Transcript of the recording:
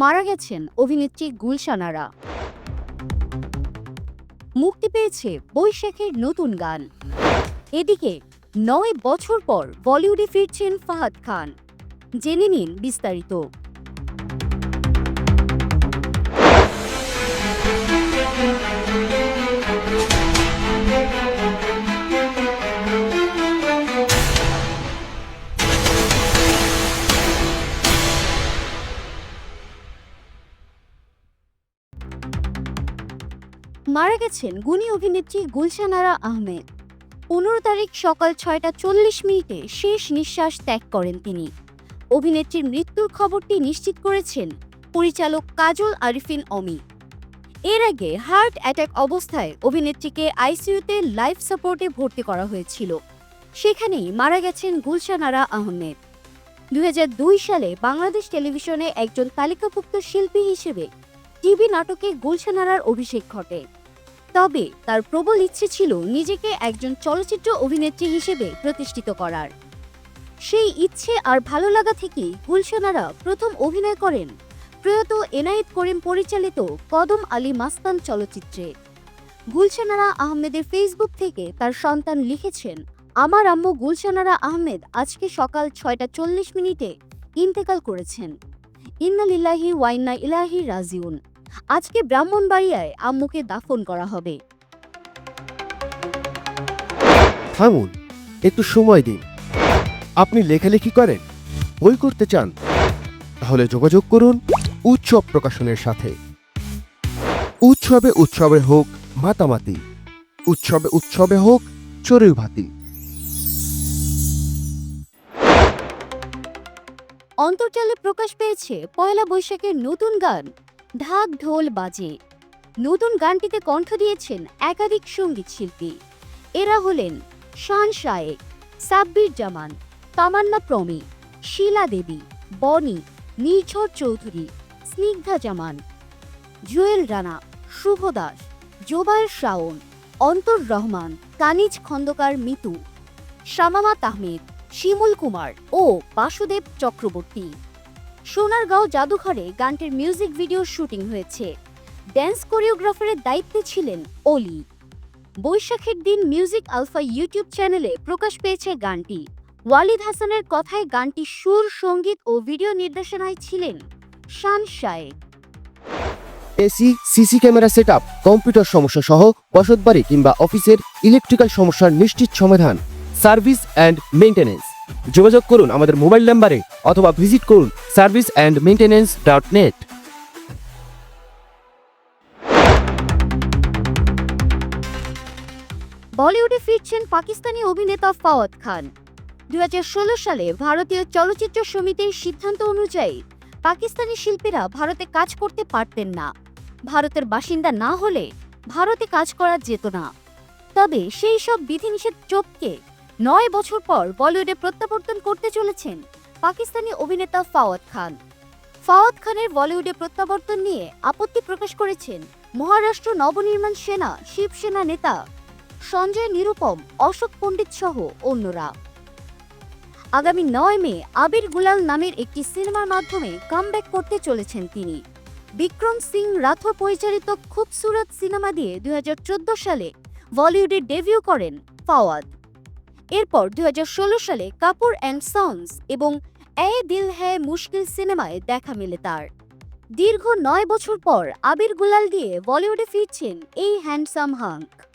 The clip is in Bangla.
মারা গেছেন অভিনেত্রী গুলশানারা মুক্তি পেয়েছে বৈশাখের নতুন গান। এদিকে নয় বছর পর বলিউডে ফিরছেন ফাহাদ খান। জেনে নিন বিস্তারিত। মারা গেছেন গুণী অভিনেত্রী গুলশানারা আহমেদ। পনেরো তারিখ সকাল ছয়টা চল্লিশ মিনিটে শেষ নিঃশ্বাস ত্যাগ করেন তিনি। অভিনেত্রীর মৃত্যুর খবরটি নিশ্চিত করেছেন পরিচালক কাজল আরিফিন অমি। এর আগে হার্ট অ্যাটাক অবস্থায় অভিনেত্রীকে আইসিইউতে লাইফ সাপোর্টে ভর্তি করা হয়েছিল। সেখানেই মারা গেছেন গুলশানারা আহমেদ। দু হাজার দুই সালে বাংলাদেশ টেলিভিশনে একজন তালিকাভুক্ত শিল্পী হিসেবে টিভি নাটকে গুলশানারার অভিষেক ঘটে। তবে তার প্রবল ইচ্ছে ছিল নিজেকে একজন চলচ্চিত্র অভিনেত্রী হিসেবে প্রতিষ্ঠিত করার। সেই ইচ্ছে আর ভালো লাগা থেকেই গুলশানারা প্রথম অভিনয় করেন প্রয়াত এনায়েত করিম পরিচালিত কদম আলী মাস্তান চলচ্চিত্রে। গুলশানারা আহমেদের ফেসবুক থেকে তার সন্তান লিখেছেন, আমার আম্মু গুলশানারা আহমেদ আজকে সকাল ছয়টা চল্লিশ মিনিটে ইন্তেকাল করেছেন। ইন্না লিল্লাহি ওয়াইন্না ইলাহি রাজিউন। আজকে ব্রাহ্মণবাড়িয়ায় আম্মুকে দাফন করা হবে। থামুন একটু সময় দিন। আপনি লেখালেখি করেন বই করতে চান তাহলে যোগাযোগ করুন উৎসব প্রকাশনের সাথে। উৎসবে উৎসবে হোক মাতামাতি উৎসবে উৎসবে হোক চড়ুই ভাতি। অন্তর্জালে প্রকাশ পেয়েছে পয়লা বৈশাখের নতুন গান। ঢাক ঢোল বাজে। নতুন গানটিতে কণ্ঠ দিয়েছেন একাধিক সংগীত শিল্পী। এরা হলেন শান শায়েক, সাব্বির জামান, তামান্না প্রমি, শিলা দেবী, বনি নির্ঝর চৌধুরী, স্নিগ্ধা জামান, জুয়েল রানা, শুভ দাস, জোবায়ের শাওন, অন্তর রহমান কানিজ খন্দকার মিতু, শামামাত আহমেদ, শিমুল কুমার ও বাসুদেব চক্রবর্তী। সোনারগাঁও জাদুঘরে গানটির মিউজিক ভিডিও শুটিং হয়েছে। ড্যান্স কোরিওগ্রাফারের দায়িত্বে ছিলেন অলি বৈশাখের দিন মিউজিক আলফা ইউটিউব চ্যানেলে প্রকাশ পেয়েছে গানটি। ওয়ালিদ হাসানের কথায় গানটি সুর, সংগীত ও ভিডিও নির্দেশনায় ছিলেন Shan Shayek. AC, CC camera setup, computer সমস্যা সহ বসতবাড়ি কিংবা অফিসের ইলেকট্রিক্যাল সমস্যার নিশ্চিত সমাধান, সার্ভিস অ্যান্ড মেইনটেনেন্স। যোগাযোগ করুন আমাদের মোবাইল নাম্বারে অথবা ভিজিট করুন service and maintenance dot net বলিউডে ফিরছেন পাকিস্তানি অভিনেতা ফাওয়াদ খান। দু হাজার ষোলো সালে ভারতীয় চলচ্চিত্র সমিতির সিদ্ধান্ত অনুযায়ী পাকিস্তানি শিল্পীরা ভারতে কাজ করতে পারতেন না। ভারতের বাসিন্দা না হলে ভারতে কাজ করা যেত না। তবে সেই সব বিধিনিষেধ চোপকে নয় বছর পর বলিউডে প্রত্যাবর্তন করতে চলেছেন পাকিস্তানি অভিনেতা ফাওয়াদ খান। ফাওয়াদ খানের বলিউডে প্রত্যাবর্তন নিয়ে আপত্তি প্রকাশ করেছেন মহারাষ্ট্র নবনির্মাণ সেনা শিবসেনা নেতা সঞ্জয় নিরুপম, অশোক পণ্ডিত সহ অন্যরা। আগামী নয় মে আবির গুলাল নামের একটি সিনেমার মাধ্যমে কামব্যাক করতে চলেছেন তিনি। বিক্রম সিং রাথোর পরিচালিত খুবসুরত সিনেমা দিয়ে দুই হাজার চোদ্দ সালে বলিউডে ডেবিউ করেন ফাওয়াদ। এরপর দুই হাজার ষোলো সালে কাপুর অ্যান্ড সন্স এবং এ দিল হ্যায় মুশকিল সিনেমায় দেখা মেলে তার। দীর্ঘ নয় বছর পর আবির গুলাল দিয়ে বলিউডে ফিরছেন এই হ্যান্ডসাম হাঙ্ক।